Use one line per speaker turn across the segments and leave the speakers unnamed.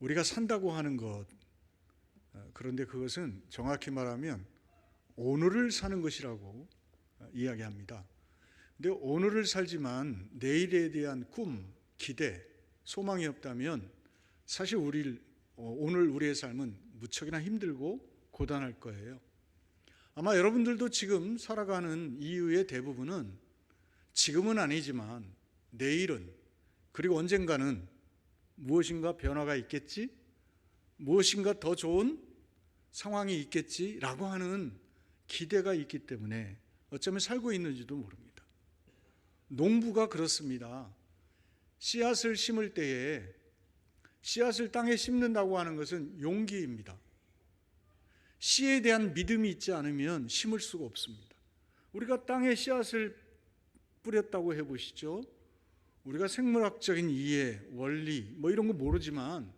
우리가 산다고 하는 것 어, 그런데 그것은 정확히 말하면 오늘을 사는 것이라고 어, 이야기합니다. 근데 오늘을 살지만 내일에 대한 꿈, 기대, 소망이 없다면 사실 우리 오늘 우리의 삶은 무척이나 힘들고 고단할 거예요. 아마 여러분들도 지금 살아가는 이유의 대부분은 지금은 아니지만 내일은 그리고 언젠가는 무엇인가 변화가 있겠지? 무엇인가 더 좋은 상황이 있겠지라고 하는 기대가 있기 때문에 어쩌면 살고 있는지도 모릅니다. 농부가 그렇습니다. 씨앗을 심을 때에 씨앗을 땅에 심는다고 하는 것은 용기입니다. 씨에 대한 믿음이 있지 않으면 심을 수가 없습니다. 우리가 땅에 씨앗을 뿌렸다고 해보시죠. 우리가 생물학적인 이해, 원리, 뭐 이런 거 모르지만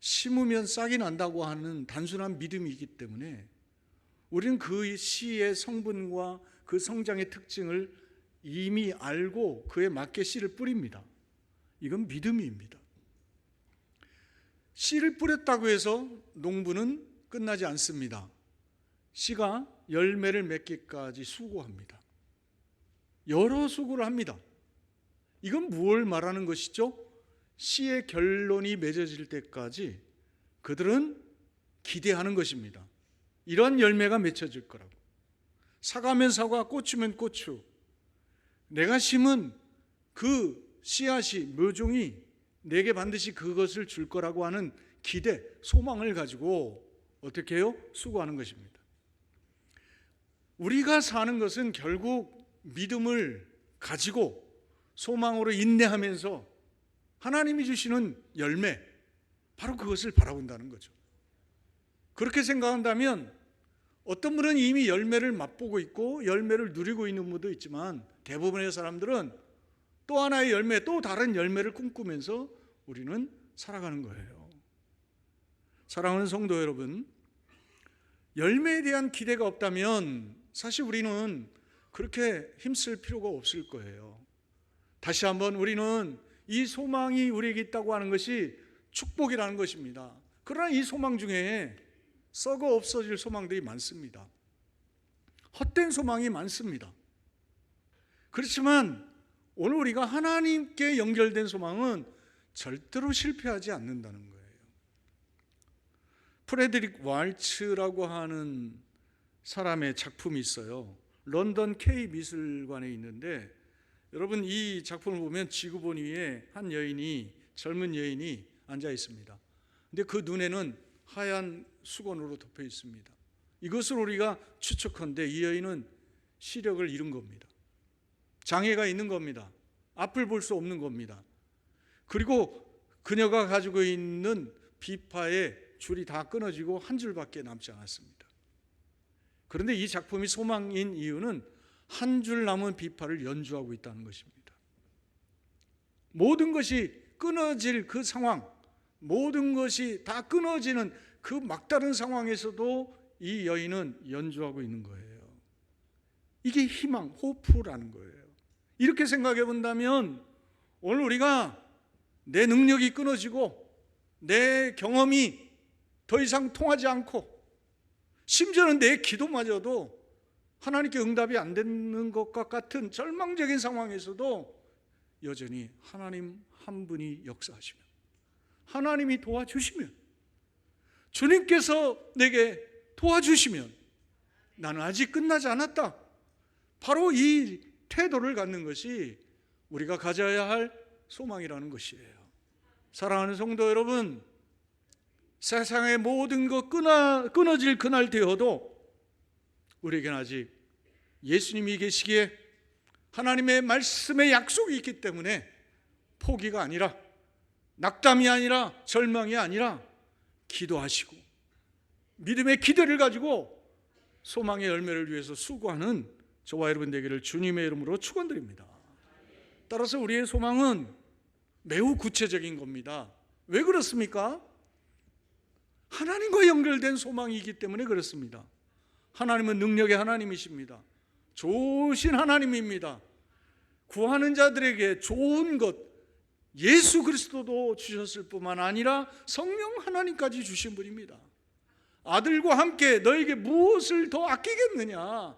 심으면 싹이 난다고 하는 단순한 믿음이 있기 때문에 우리는 그 씨의 성분과 그 성장의 특징을 이미 알고 그에 맞게 씨를 뿌립니다. 이건 믿음입니다. 씨를 뿌렸다고 해서 농부는 끝나지 않습니다. 씨가 열매를 맺기까지 수고합니다. 여러 수고를 합니다. 이건 무엇을 말하는 것이죠? 씨의 결론이 맺어질 때까지 그들은 기대하는 것입니다. 이런 열매가 맺혀질 거라고. 사과면 사과, 고추면 고추. 내가 심은 그 씨앗이 묘종이 내게 반드시 그것을 줄 거라고 하는 기대, 소망을 가지고 어떻게 해요? 수고하는 것입니다. 우리가 사는 것은 결국 믿음을 가지고 소망으로 인내하면서 하나님이 주시는 열매, 바로 그것을 바라본다는 거죠. 그렇게 생각한다면 어떤 분은 이미 열매를 맛보고 있고 열매를 누리고 있는 분도 있지만 대부분의 사람들은 또 하나의 열매, 또 다른 열매를 꿈꾸면서 우리는 살아가는 거예요. 사랑하는 성도 여러분, 열매에 대한 기대가 없다면 사실 우리는 그렇게 힘쓸 필요가 없을 거예요. 다시 한번 우리는 이 소망이 우리에게 있다고 하는 것이 축복이라는 것입니다. 그러나 이 소망 중에 썩어 없어질 소망들이 많습니다. 헛된 소망이 많습니다. 그렇지만 오늘 우리가 하나님께 연결된 소망은 절대로 실패하지 않는다는 거예요. 프레드릭 왈츠라고 하는 사람의 작품이 있어요. 런던 K 미술관에 있는데 여러분 이 작품을 보면 지구본 위에 한 여인이 젊은 여인이 앉아 있습니다. 근데 그 눈에는 하얀 수건으로 덮여 있습니다. 이것을 우리가 추측한데 이 여인은 시력을 잃은 겁니다. 장애가 있는 겁니다. 앞을 볼 수 없는 겁니다. 그리고 그녀가 가지고 있는 비파의 줄이 다 끊어지고 한 줄밖에 남지 않았습니다. 그런데 이 작품이 소망인 이유는 한 줄 남은 비파를 연주하고 있다는 것입니다. 모든 것이 끊어질 그 상황, 모든 것이 다 끊어지는 그 막다른 상황에서도 이 여인은 연주하고 있는 거예요. 이게 희망, 호프라는 거예요. 이렇게 생각해 본다면 오늘 우리가 내 능력이 끊어지고 내 경험이 더 이상 통하지 않고 심지어는 내 기도마저도 하나님께 응답이 안 되는 것과 같은 절망적인 상황에서도 여전히 하나님 한 분이 역사하시면 하나님이 도와주시면 주님께서 내게 도와주시면 나는 아직 끝나지 않았다. 바로 이 태도를 갖는 것이 우리가 가져야 할 소망이라는 것이에요. 사랑하는 성도 여러분, 세상의 모든 것 끊어, 끊어질 그날 되어도 우리에게는 아직 예수님이 계시기에 하나님의 말씀의 약속이 있기 때문에 포기가 아니라 낙담이 아니라 절망이 아니라 기도하시고 믿음의 기대를 가지고 소망의 열매를 위해서 수고하는 저와 여러분 되기를 주님의 이름으로 축원드립니다. 따라서 우리의 소망은 매우 구체적인 겁니다. 왜 그렇습니까? 하나님과 연결된 소망이기 때문에 그렇습니다. 하나님은 능력의 하나님이십니다. 좋으신 하나님입니다. 구하는 자들에게 좋은 것, 예수 그리스도도 주셨을 뿐만 아니라 성령 하나님까지 주신 분입니다. 아들과 함께 너에게 무엇을 더 아끼겠느냐?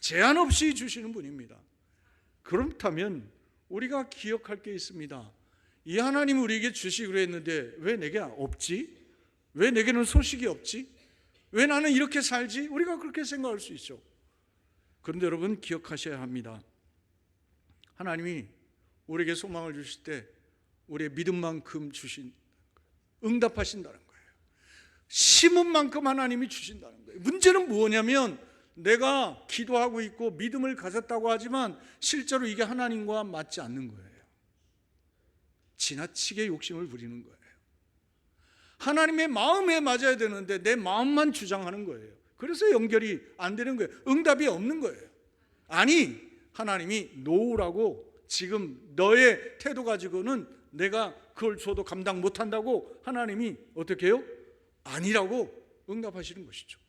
제한 없이 주시는 분입니다. 그렇다면 우리가 기억할 게 있습니다. 이 하나님 우리에게 주시기로 했는데 왜 내게 없지? 왜 내게는 소식이 없지? 왜 나는 이렇게 살지? 우리가 그렇게 생각할 수 있죠. 그런데 여러분 기억하셔야 합니다. 하나님이 우리에게 소망을 주실 때 우리의 믿음만큼 주신 응답하신다는 거예요. 심은 만큼 하나님이 주신다는 거예요. 문제는 뭐냐면 내가 기도하고 있고 믿음을 가졌다고 하지만 실제로 이게 하나님과 맞지 않는 거예요. 지나치게 욕심을 부리는 거예요. 하나님의 마음에 맞아야 되는데 내 마음만 주장하는 거예요. 그래서 연결이 안 되는 거예요. 응답이 없는 거예요. 아니, 하나님이 노우라고 지금 너의 태도 가지고는 내가 그걸 줘도 감당 못 한다고 하나님이 어떻게 해요? 아니라고 응답하시는 것이죠.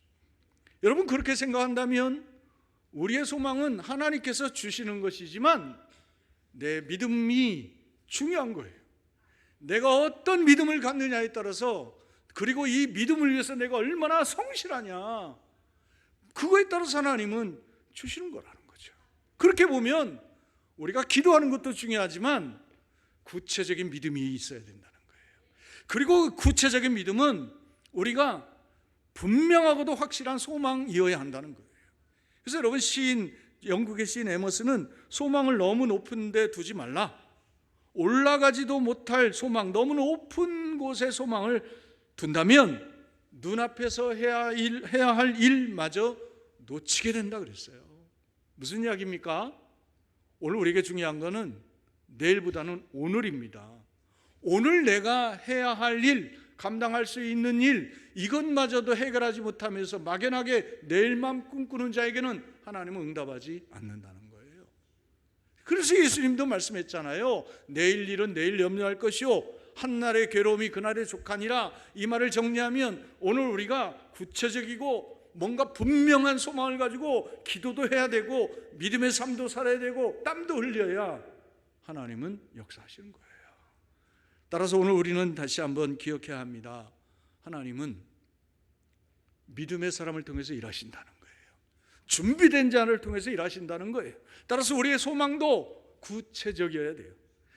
여러분 그렇게 생각한다면 우리의 소망은 하나님께서 주시는 것이지만 내 믿음이 중요한 거예요. 내가 어떤 믿음을 갖느냐에 따라서 그리고 이 믿음을 위해서 내가 얼마나 성실하냐 그거에 따라서 하나님은 주시는 거라는 거죠. 그렇게 보면 우리가 기도하는 것도 중요하지만 구체적인 믿음이 있어야 된다는 거예요. 그리고 구체적인 믿음은 우리가 분명하고도 확실한 소망이어야 한다는 거예요. 그래서 여러분 시인 영국의 시인 에머스는 소망을 너무 높은 데 두지 말라. 올라가지도 못할 소망, 너무 높은 곳에 소망을 둔다면 눈앞에서 해야, 일, 해야 할 일마저 놓치게 된다 그랬어요. 무슨 이야기입니까? 오늘 우리에게 중요한 것은 내일보다는 오늘입니다. 오늘 내가 해야 할 일, 감당할 수 있는 일, 이것마저도 해결하지 못하면서 막연하게 내일만 꿈꾸는 자에게는 하나님은 응답하지 않는다는 거예요. 그래서 예수님도 말씀했잖아요. 내일 일은 내일 염려할 것이요. 한날의 괴로움이 그날의 족하니라 이 말을 정리하면 오늘 우리가 구체적이고 뭔가 분명한 소망을 가지고 기도도 해야 되고 믿음의 삶도 살아야 되고 땀도 흘려야 하나님은 역사하시는 거예요. 따라서 오늘 우리는 다시 한번 기억해야 합니다. 하나님은 믿음의 사람을 통해서 일하신다는 거예요. 준비된 자를 통해서 일하신다는 거예요. 따라서 우리의 소망도 구체적이어야 돼요.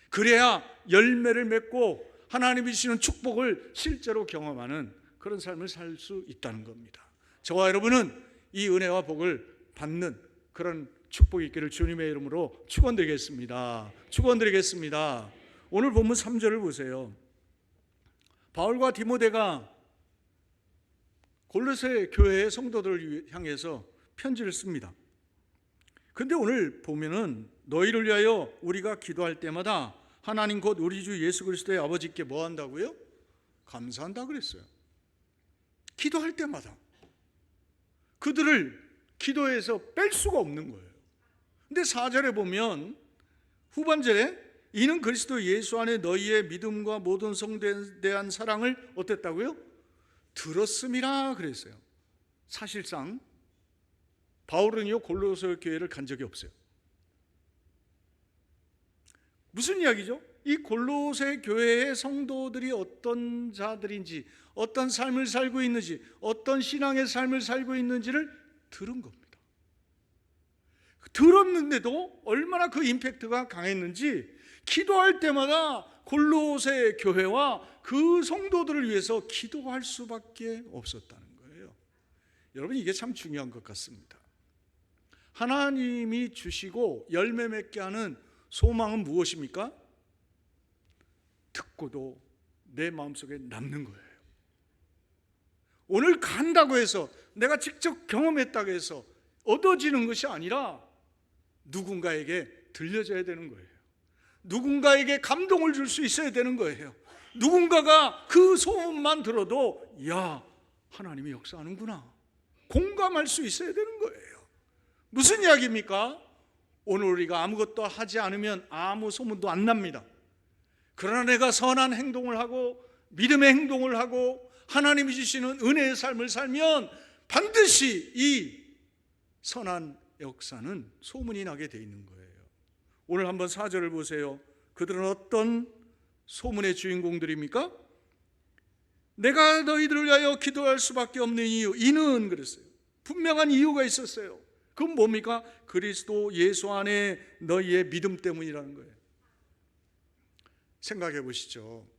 그래야 열매를 맺고 하나님이 주시는 축복을 실제로 경험하는 그런 삶을 살 수 있다는 겁니다. 저와 여러분은 이 은혜와 복을 받는 그런 축복이 있기를 주님의 이름으로 축원드리겠습니다. 축원드리겠습니다. 오늘 본문 3절을 보세요. 바울과 디모데가 골로새 교회의 성도들을 향해서 편지를 씁니다. 근데 오늘 보면은 너희를 위하여 우리가 기도할 때마다 하나님 곧 우리 주 예수 그리스도의 아버지께 뭐 한다고요? 감사한다 그랬어요. 기도할 때마다 그들을 기도에서 뺄 수가 없는 거예요. 근데 4절에 보면 후반절에 이는 그리스도 예수 안에 너희의 믿음과 모든 성도에 대한 사랑을 어땠다고요? 들었음이라 그랬어요. 사실상 바울은요 골로새 교회를 간 적이 없어요. 무슨 이야기죠? 이 골로새 교회의 성도들이 어떤 자들인지, 어떤 삶을 살고 있는지, 어떤 신앙의 삶을 살고 있는지를 들은 겁니다. 들었는데도 얼마나 그 임팩트가 강했는지 기도할 때마다 골로새 교회와 그 성도들을 위해서 기도할 수밖에 없었다는 거예요. 여러분 이게 참 중요한 것 같습니다. 하나님이 주시고 열매 맺게 하는 소망은 무엇입니까? 듣고도 내 마음속에 남는 거예요. 오늘 간다고 해서 내가 직접 경험했다고 해서 얻어지는 것이 아니라 누군가에게 들려져야 되는 거예요. 누군가에게 감동을 줄 수 있어야 되는 거예요. 누군가가 그 소문만 들어도 야 하나님이 역사하는구나 공감할 수 있어야 되는 거예요. 무슨 이야기입니까? 오늘 우리가 아무것도 하지 않으면 아무 소문도 안 납니다. 그러나 내가 선한 행동을 하고 믿음의 행동을 하고 하나님이 주시는 은혜의 삶을 살면 반드시 이 선한 역사는 소문이 나게 돼 있는 거예요. 오늘 한번 사절을 보세요. 그들은 어떤 소문의 주인공들입니까? 내가 너희들을 위하여 기도할 수밖에 없는 이유 이는 그랬어요. 분명한 이유가 있었어요. 그건 뭡니까? 그리스도 예수 안에 너희의 믿음 때문이라는 거예요. 생각해 보시죠.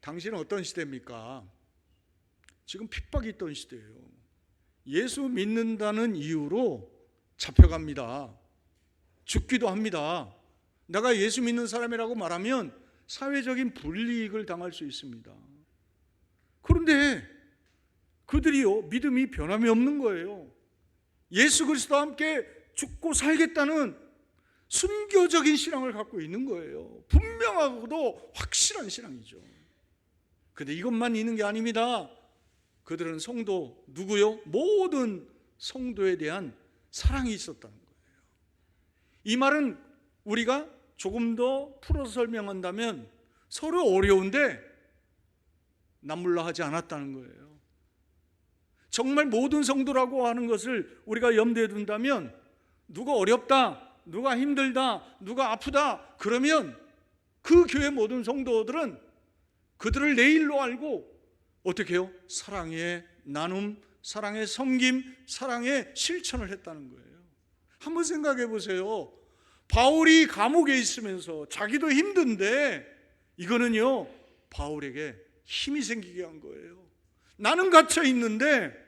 당신은 어떤 시대입니까? 지금 핍박이 있던 시대예요. 예수 믿는다는 이유로 잡혀갑니다. 죽기도 합니다. 내가 예수 믿는 사람이라고 말하면 사회적인 불이익을 당할 수 있습니다. 그런데 그들이요 믿음이 변함이 없는 거예요. 예수 그리스도와 함께 죽고 살겠다는 순교적인 신앙을 갖고 있는 거예요. 분명하고도 확실한 신앙이죠. 근데 이것만 있는 게 아닙니다. 그들은 성도 누구요? 모든 성도에 대한 사랑이 있었다는 거예요. 이 말은 우리가 조금 더 풀어서 설명한다면 서로 어려운데 남물라 하지 않았다는 거예요. 정말 모든 성도라고 하는 것을 우리가 염두에 둔다면 누가 어렵다, 누가 힘들다, 누가 아프다 그러면 그 교회 모든 성도들은 그들을 내일로 알고 어떻게 해요? 사랑의 나눔, 사랑의 섬김, 사랑의 실천을 했다는 거예요. 한번 생각해 보세요. 바울이 감옥에 있으면서 자기도 힘든데 이거는요, 바울에게 힘이 생기게 한 거예요. 나는 갇혀 있는데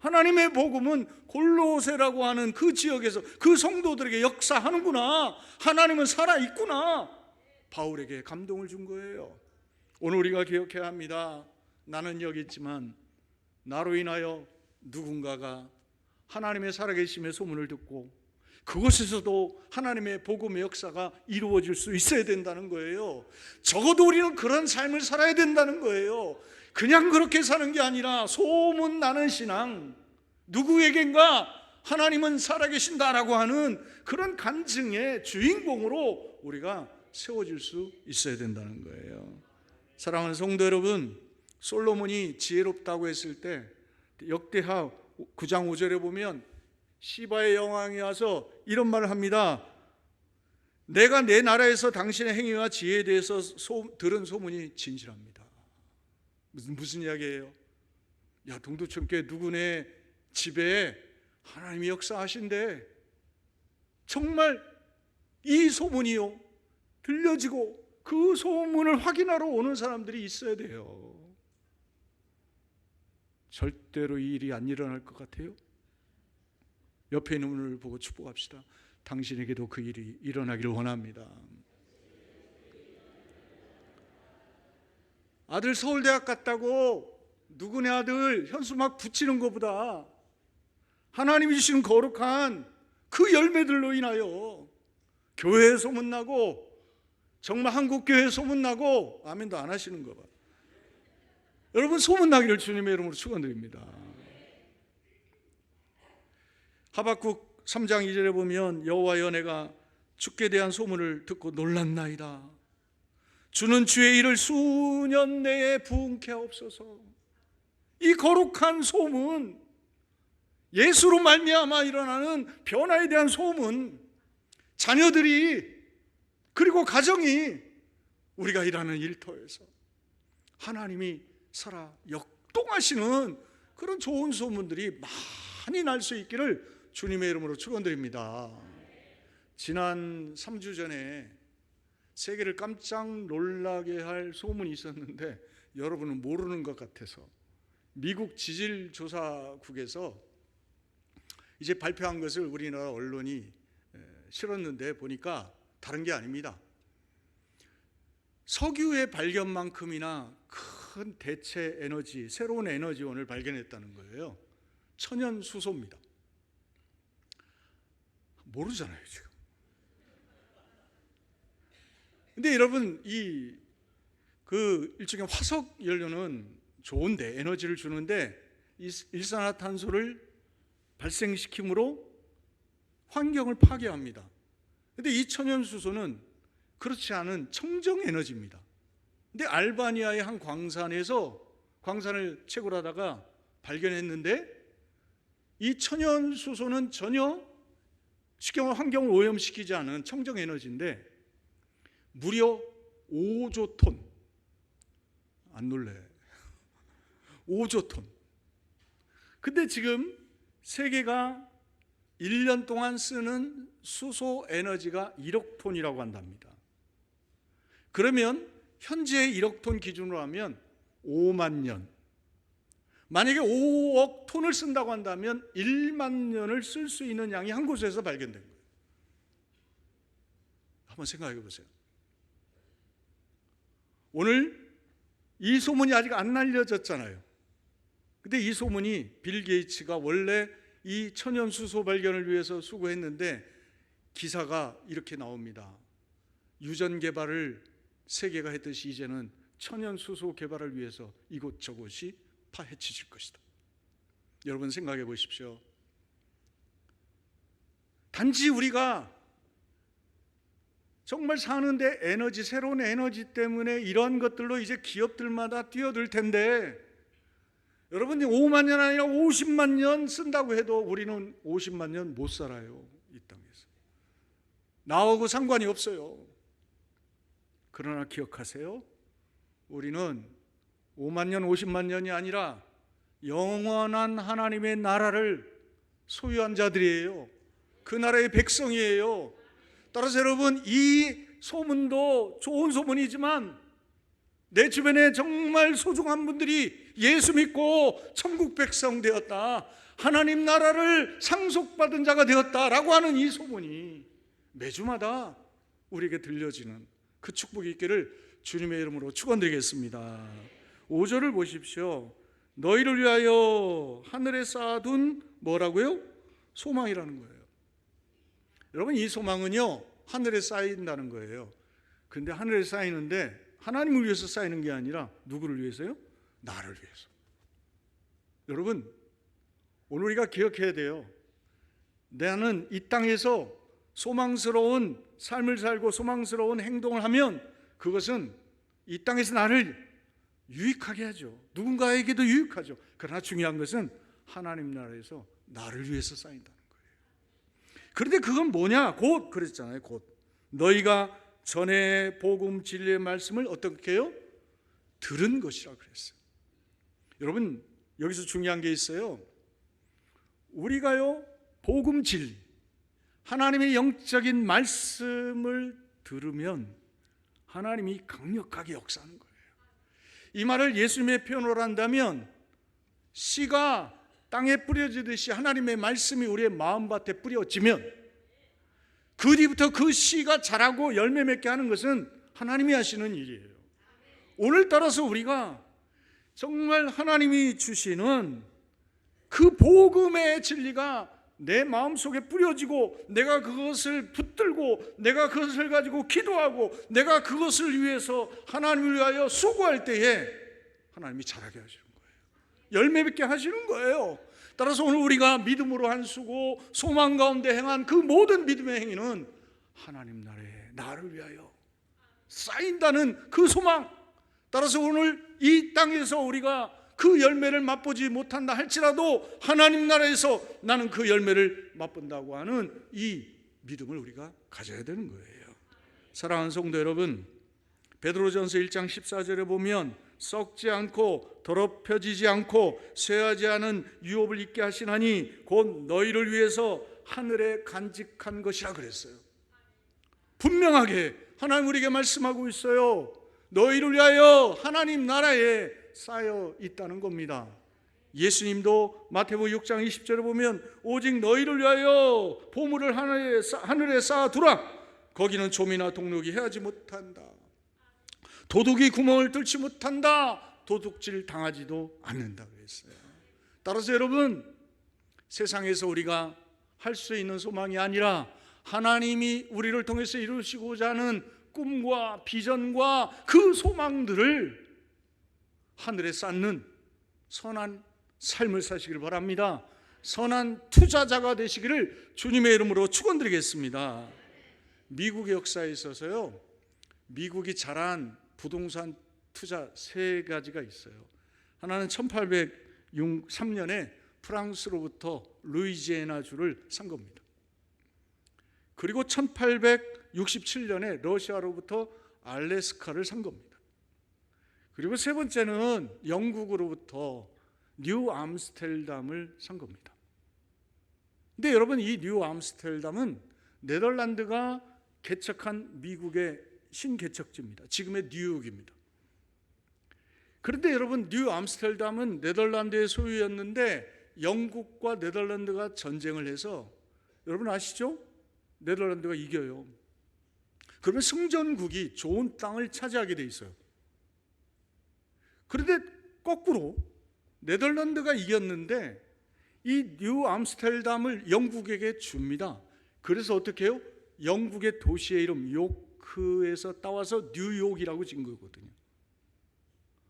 하나님의 복음은 골로새라고 하는 그 지역에서 그 성도들에게 역사하는구나. 하나님은 살아 있구나. 바울에게 감동을 준 거예요. 오늘 우리가 기억해야 합니다. 나는 여기 있지만 나로 인하여 누군가가 하나님의 살아계심의 소문을 듣고 그곳에서도 하나님의 복음의 역사가 이루어질 수 있어야 된다는 거예요. 적어도 우리는 그런 삶을 살아야 된다는 거예요. 그냥 그렇게 사는 게 아니라 소문 나는 신앙, 누구에겐가 하나님은 살아계신다라고 하는 그런 간증의 주인공으로 우리가 세워질 수 있어야 된다는 거예요. 사랑하는 성도 여러분, 솔로몬이 지혜롭다고 했을 때 역대하 9장 5절에 보면 시바의 여왕이 와서 이런 말을 합니다. 내가 내 나라에서 당신의 행위와 지혜에 대해서 소, 들은 소문이 진실합니다. 무슨 무슨 이야기예요? 야 동두천교회 누구네 집에 하나님이 역사하신대. 정말 이 소문이요 들려지고 그 소문을 확인하러 오는 사람들이 있어야 돼요. 절대로 이 일이 안 일어날 것 같아요. 옆에 있는 분을 보고 축복합시다. 당신에게도 그 일이 일어나기를 원합니다. 아들 서울대학 갔다고 누구네 아들 현수 막 붙이는 것보다 하나님이 주시는 거룩한 그 열매들로 인하여 교회에 소문나고 정말 한국 교회에 소문나고 아멘도 안 하시는 거 봐. 여러분 소문나기를 주님의 이름으로 축원드립니다. 하박국 3장 2절에 보면 여호와여 내가 주께 대한 소문을 듣고 놀랐나이다. 주는 주의 일을 수년 내에 부응케 하옵소서. 이 거룩한 소문, 예수로 말미암아 일어나는 변화에 대한 소문, 자녀들이 그리고 가정이 우리가 일하는 일터에서 하나님이 살아 역동하시는 그런 좋은 소문들이 많이 날 수 있기를 주님의 이름으로 축원드립니다. 지난 3주 전에 세계를 깜짝 놀라게 할 소문이 있었는데 여러분은 모르는 것 같아서 미국 지질조사국에서 이제 발표한 것을 우리나라 언론이 실었는데 보니까 다른 게 아닙니다. 석유의 발견만큼이나 큰 대체 에너지, 새로운 에너지원을 발견했다는 거예요. 천연 수소입니다. 모르잖아요, 지금. 근데 여러분 이 그 일종의 화석 연료는 좋은데 에너지를 주는데 이 일산화탄소를 발생시킴으로 환경을 파괴합니다. 근데 이 천연 수소는 그렇지 않은 청정 에너지입니다. 근데 알바니아의 한 광산에서 광산을 채굴하다가 발견했는데 이 천연 수소는 전혀 환경을 오염시키지 않은 청정 에너지인데 무려 5조 톤 안 놀래. 5조 톤. 근데 지금 세계가 1년 동안 쓰는 수소 에너지가 1억 톤이라고 한답니다. 그러면 현재 1억 톤 기준으로 하면 5만 년. 만약에 5억 톤을 쓴다고 한다면 1만 년을 쓸 수 있는 양이 한 곳에서 발견된 거예요. 한번 생각해 보세요. 오늘 이 소문이 아직 안 알려졌잖아요. 근데 이 소문이 빌 게이츠가 원래 이 천연 수소 발견을 위해서 수고했는데 기사가 이렇게 나옵니다. 유전 개발을 세계가 했듯이 이제는 천연 수소 개발을 위해서 이곳저곳이 파헤쳐질 것이다. 여러분 생각해 보십시오. 단지 우리가 정말 사는데 에너지 새로운 에너지 때문에 이런 것들로 이제 기업들마다 뛰어들 텐데 여러분이 5만 년 아니라 50만 년 쓴다고 해도 우리는 50만 년 못 살아요. 이 땅에서. 나하고 상관이 없어요. 그러나 기억하세요. 우리는 5만 년, 50만 년이 아니라 영원한 하나님의 나라를 소유한 자들이에요. 그 나라의 백성이에요. 따라서 여러분 이 소문도 좋은 소문이지만 내 주변에 정말 소중한 분들이 예수 믿고 천국 백성 되었다. 하나님 나라를 상속받은 자가 되었다라고 하는 이 소문이 매주마다 우리에게 들려지는 그 축복이 있기를 주님의 이름으로 축원드리겠습니다. 5절을 보십시오. 너희를 위하여 하늘에 쌓아둔 뭐라고요? 소망이라는 거예요. 여러분 이 소망은요 하늘에 쌓인다는 거예요. 근데 하늘에 쌓이는데 하나님을 위해서 쌓이는 게 아니라 누구를 위해서요? 나를 위해서. 여러분 오늘 우리가 기억해야 돼요. 나는 이 땅에서 소망스러운 삶을 살고 소망스러운 행동을 하면 그것은 이 땅에서 나를 유익하게 하죠. 누군가에게도 유익하죠. 그러나 중요한 것은 하나님 나라에서 나를 위해서 거예요. 그런데 그건 뭐냐? 곧 그랬잖아요. 곧 너희가 전에 복음 진리의 말씀을 어떻게 해요? 들은 것이라 그랬어요. 여러분 여기서 중요한 게 있어요. 우리가요 복음 진리 하나님의 영적인 말씀을 들으면 하나님이 강력하게 역사하는 거예요. 이 말을 예수님의 표현으로 한다면 씨가 땅에 뿌려지듯이 하나님의 말씀이 우리의 마음밭에 뿌려지면 그 뒤부터 그 씨가 자라고 열매 맺게 하는 것은 하나님이 하시는 일이에요. 오늘 따라서 우리가 정말 하나님이 주시는 그 복음의 진리가 내 마음 속에 뿌려지고 내가 그것을 붙들고 내가 그것을 가지고 기도하고 내가 그것을 위해서 하나님을 위하여 수고할 때에 하나님이 잘하게 거예요. 열매 맺게 하시는 거예요. 따라서 오늘 우리가 믿음으로 한 수고 소망 가운데 행한 그 모든 믿음의 행위는 하나님 나라에 나를 위하여 쌓인다는 그 소망. 따라서 오늘 이 땅에서 우리가 그 열매를 맛보지 못한다 할지라도 하나님 나라에서 나는 그 열매를 맛본다고 하는 이 믿음을 우리가 가져야 되는 거예요. 사랑하는 성도 여러분, 베드로전서 1장 14절에 보면 썩지 않고 더럽혀지지 않고 쇠하지 않은 유업을 있게 하시나니 곧 너희를 위해서 하늘에 간직한 것이라 그랬어요. 분명하게 하나님 우리에게 말씀하고 있어요. 너희를 위하여 하나님 나라에 쌓여 있다는 겁니다. 예수님도 마태복음 6장 20절에 보면 오직 너희를 위하여 보물을 하늘에, 쌓아두라. 거기는 좀이나 동력이 해하지 못한다. 도둑이 구멍을 뚫지 못한다. 도둑질 당하지도 않는다 그랬어요. 따라서 여러분 세상에서 우리가 할 수 있는 소망이 아니라 하나님이 우리를 통해서 이루시고자 하는 꿈과 비전과 그 소망들을 하늘에 쌓는 선한 삶을 사시길 바랍니다. 선한 투자자가 되시기를 주님의 이름으로 축원드리겠습니다. 미국의 역사에 있어서요. 미국이 잘한 부동산 투자 세 가지가 있어요. 하나는 1803년에 프랑스로부터 루이지애나 주를 산 겁니다. 그리고 1867년에 러시아로부터 알래스카를 산 겁니다. 그리고 세 번째는 영국으로부터 뉴 암스텔담을 산 겁니다. 근데 여러분 이 뉴 암스텔담은 네덜란드가 개척한 미국의 신개척지입니다. 지금의 뉴욕입니다. 그런데 여러분 뉴 암스텔담은 네덜란드의 소유였는데 영국과 네덜란드가 전쟁을 해서 여러분 아시죠? 네덜란드가 이겨요. 그러면 승전국이 좋은 땅을 차지하게 돼 있어요. 그런데 거꾸로 네덜란드가 이겼는데 이 뉴 암스텔담을 영국에게 줍니다. 그래서 어떻게 해요? 영국의 도시의 이름 요크에서 따와서 뉴욕이라고 진 거거든요.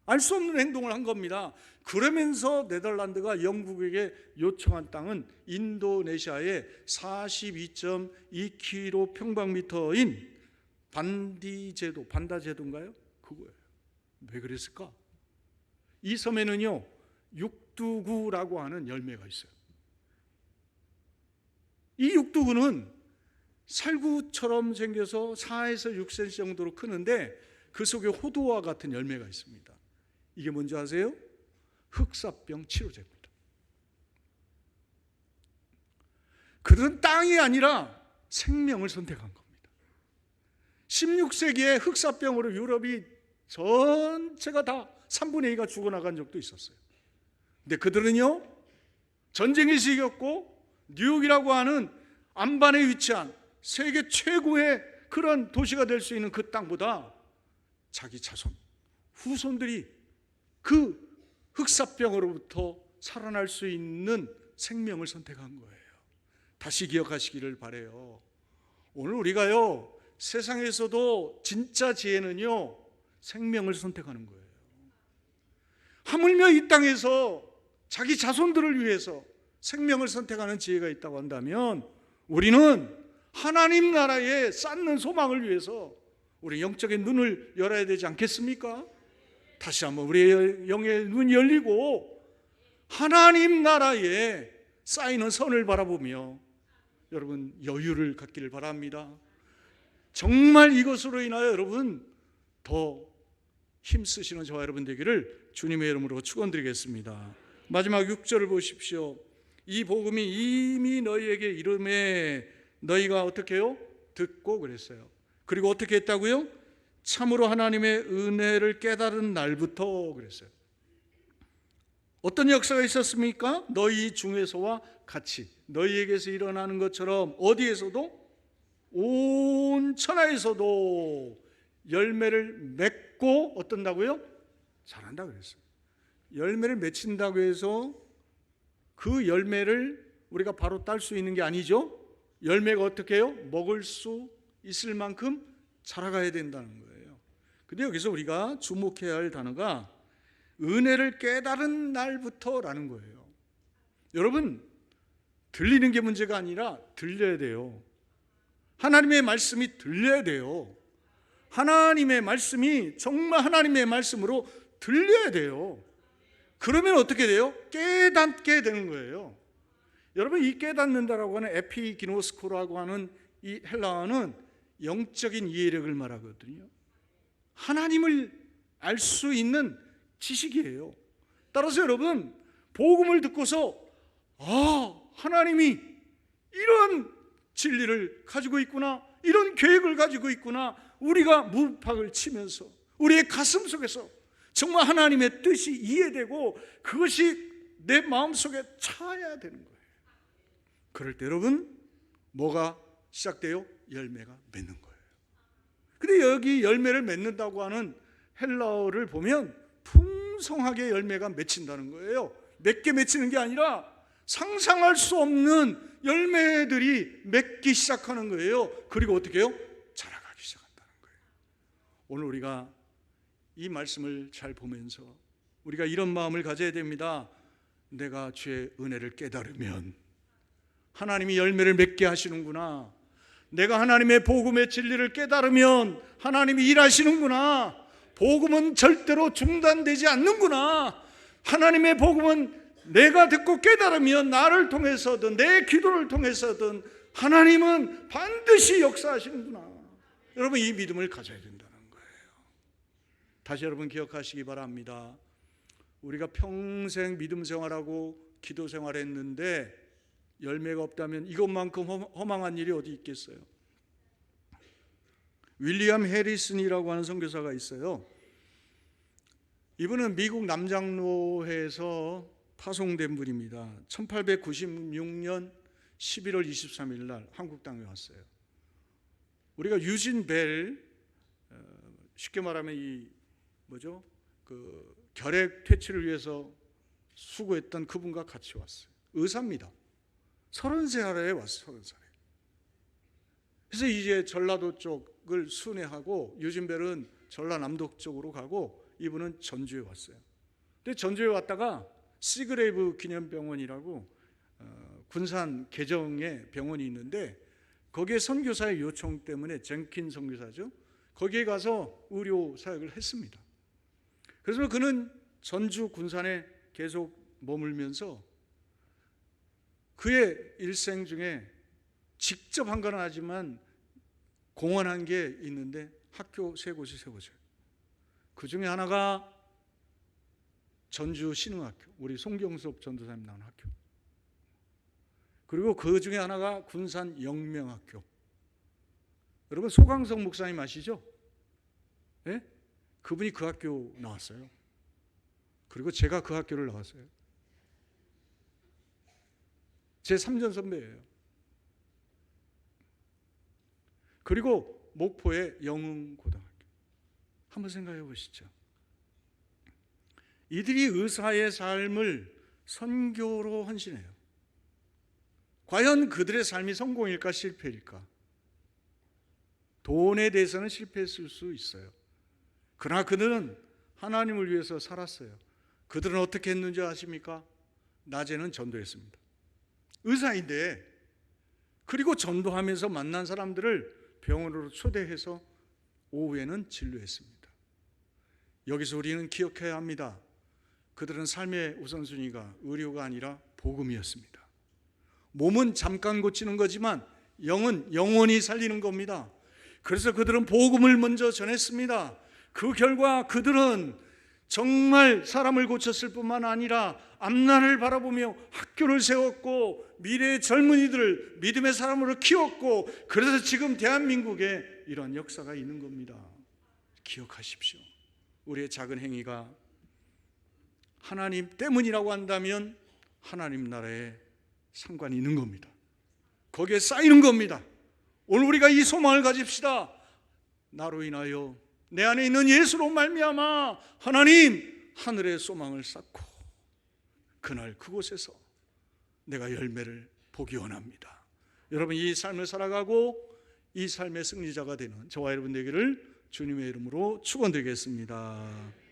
알 수 없는 행동을 한 겁니다. 그러면서 네덜란드가 영국에게 요청한 땅은 인도네시아의 42.2km 평방미터인 반디제도, 반다제도인가요? 그거예요. 왜 그랬을까? 이 섬에는요, 육두구라고 하는 열매가 있어요. 이 육두구는 살구처럼 생겨서 4에서 6cm 정도로 크는데 그 속에 호두와 같은 열매가 있습니다. 이게 뭔지 아세요? 흑사병 치료제입니다. 그런 땅이 아니라 생명을 선택한 겁니다. 16세기에 흑사병으로 유럽이 전체가 다 3분의 2가 죽어나간 적도 있었어요. 근데 그들은요, 전쟁에서 이겼고, 뉴욕이라고 하는 안반에 위치한 세계 최고의 그런 도시가 될 수 있는 그 땅보다 자기 자손, 후손들이 그 흑사병으로부터 살아날 수 있는 생명을 선택한 거예요. 다시 기억하시기를 바래요. 오늘 우리가요, 세상에서도 진짜 지혜는요, 생명을 선택하는 거예요. 하물며 이 땅에서 자기 자손들을 위해서 생명을 선택하는 지혜가 있다고 한다면 우리는 하나님 나라에 쌓는 소망을 위해서 우리 영적인 눈을 열어야 되지 않겠습니까? 다시 한번 우리의 영의 눈이 열리고 하나님 나라에 쌓이는 선을 바라보며 여러분 여유를 갖기를 바랍니다. 정말 이것으로 인하여 여러분 더 힘쓰시는 저와 여러분 되기를 주님의 이름으로 축원드리겠습니다. 마지막 6절을 보십시오. 이 복음이 이미 너희에게 이름에 너희가 어떻게 해요? 듣고 그랬어요. 그리고 어떻게 했다고요? 참으로 하나님의 은혜를 깨달은 날부터 그랬어요. 어떤 역사가 있었습니까? 너희 중에서와 같이 너희에게서 일어나는 것처럼 어디에서도 온 천하에서도 열매를 맺고 어떤다고요? 잘한다 그랬어요. 열매를 맺힌다고 해서 그 열매를 우리가 바로 딸 수 있는 게 아니죠. 열매가 어떻게 해요? 먹을 수 있을 만큼 자라가야 된다는 거예요. 근데 여기서 우리가 주목해야 할 단어가 은혜를 깨달은 날부터라는 거예요. 여러분, 들리는 게 문제가 아니라 들려야 돼요. 하나님의 말씀이 들려야 돼요. 하나님의 말씀이 정말 하나님의 말씀으로 들려야 돼요. 그러면 어떻게 돼요? 깨닫게 되는 거예요. 여러분 이 깨닫는다라고 하는 에피기노스코라고 하는 이 헬라어는 영적인 이해력을 말하거든요. 하나님을 알 수 있는 지식이에요. 따라서 여러분 복음을 듣고서 아 하나님이 이런 진리를 가지고 있구나 이런 계획을 가지고 있구나 우리가 무팍을 치면서 우리의 가슴 속에서 정말 하나님의 뜻이 이해되고 그것이 내 마음 속에 차야 되는 거예요. 그럴 때 여러분 뭐가 시작돼요? 열매가 맺는 거예요. 근데 여기 열매를 맺는다고 하는 헬라어를 보면 풍성하게 열매가 맺힌다는 거예요. 몇 개 맺히는 게 아니라 상상할 수 없는 열매들이 맺기 시작하는 거예요. 그리고 어떻게 해요? 자라가기 시작한다는 거예요. 오늘 우리가 이 말씀을 잘 보면서 우리가 이런 마음을 가져야 됩니다. 내가 주의 은혜를 깨달으면 하나님이 열매를 맺게 하시는구나. 내가 하나님의 복음의 진리를 깨달으면 하나님이 일하시는구나. 복음은 절대로 중단되지 않는구나. 하나님의 복음은 내가 듣고 깨달으면 나를 통해서든 내 기도를 통해서든 하나님은 반드시 역사하시는구나. 여러분 이 믿음을 가져야 된다는 거예요. 다시 여러분 기억하시기 바랍니다. 우리가 평생 믿음 생활하고 기도 생활했는데 열매가 없다면 이것만큼 험- 허망한 일이 어디 있겠어요? 윌리엄 해리슨이라고 하는 선교사가 있어요. 이분은 미국 남장로회에서 파송된 분입니다. 1896년 11월 23일 날 한국 땅에 왔어요. 우리가 유진 벨 어, 쉽게 말하면 이 뭐죠? 그 결핵 퇴치를 위해서 수고했던 그분과 같이 왔어요. 의사입니다. 서른 살에 왔어요. 서른 살에. 그래서 이제 전라도 쪽을 순회하고 유진벨은 전라남도 쪽으로 가고 이분은 전주에 왔어요. 근데 전주에 왔다가 시그레이브 기념병원이라고 어, 군산 개정에 병원이 있는데 거기에 선교사의 요청 때문에 젠킨 선교사죠. 거기에 가서 의료 사역을 했습니다. 그래서 그는 전주 군산에 계속 머물면서 그의 일생 중에 직접 한건 아니지만 공헌한 게 있는데 학교 세 곳이 세워져요. 그 중에 하나가 전주 신흥학교, 우리 송경섭 전도사님 나온 학교. 그리고 그 중에 하나가 군산 영명학교. 여러분 소강성 목사님 아시죠? 예? 그분이 그 학교 나왔어요. 그리고 제가 그 학교를 나왔어요. 제 3전 선배예요. 그리고 목포의 영흥고등학교. 한번 생각해 보시죠. 이들이 의사의 삶을 선교로 헌신해요. 과연 그들의 삶이 성공일까 실패일까? 돈에 대해서는 실패했을 수 있어요. 그러나 그들은 하나님을 위해서 살았어요. 그들은 어떻게 했는지 아십니까? 낮에는 전도했습니다. 의사인데 그리고 전도하면서 만난 사람들을 병원으로 초대해서 오후에는 진료했습니다. 여기서 우리는 기억해야 합니다. 그들은 삶의 우선순위가 의료가 아니라 복음이었습니다. 몸은 잠깐 고치는 거지만 영은 영원히 살리는 겁니다. 그래서 그들은 복음을 먼저 전했습니다. 그 결과 그들은 정말 사람을 고쳤을 뿐만 아니라 앞날을 바라보며 학교를 세웠고 미래의 젊은이들을 믿음의 사람으로 키웠고 그래서 지금 대한민국에 이런 역사가 있는 겁니다. 기억하십시오. 우리의 작은 행위가 하나님 때문이라고 한다면 하나님 나라에 상관이 있는 겁니다. 거기에 쌓이는 겁니다. 오늘 우리가 이 소망을 가집시다. 나로 인하여 내 안에 있는 예수로 말미암아 하나님 하늘의 소망을 쌓고 그날 그곳에서 내가 열매를 보기 원합니다. 여러분 이 삶을 살아가고 이 삶의 승리자가 되는 저와 여러분 되기를 주님의 이름으로 축원드리겠습니다.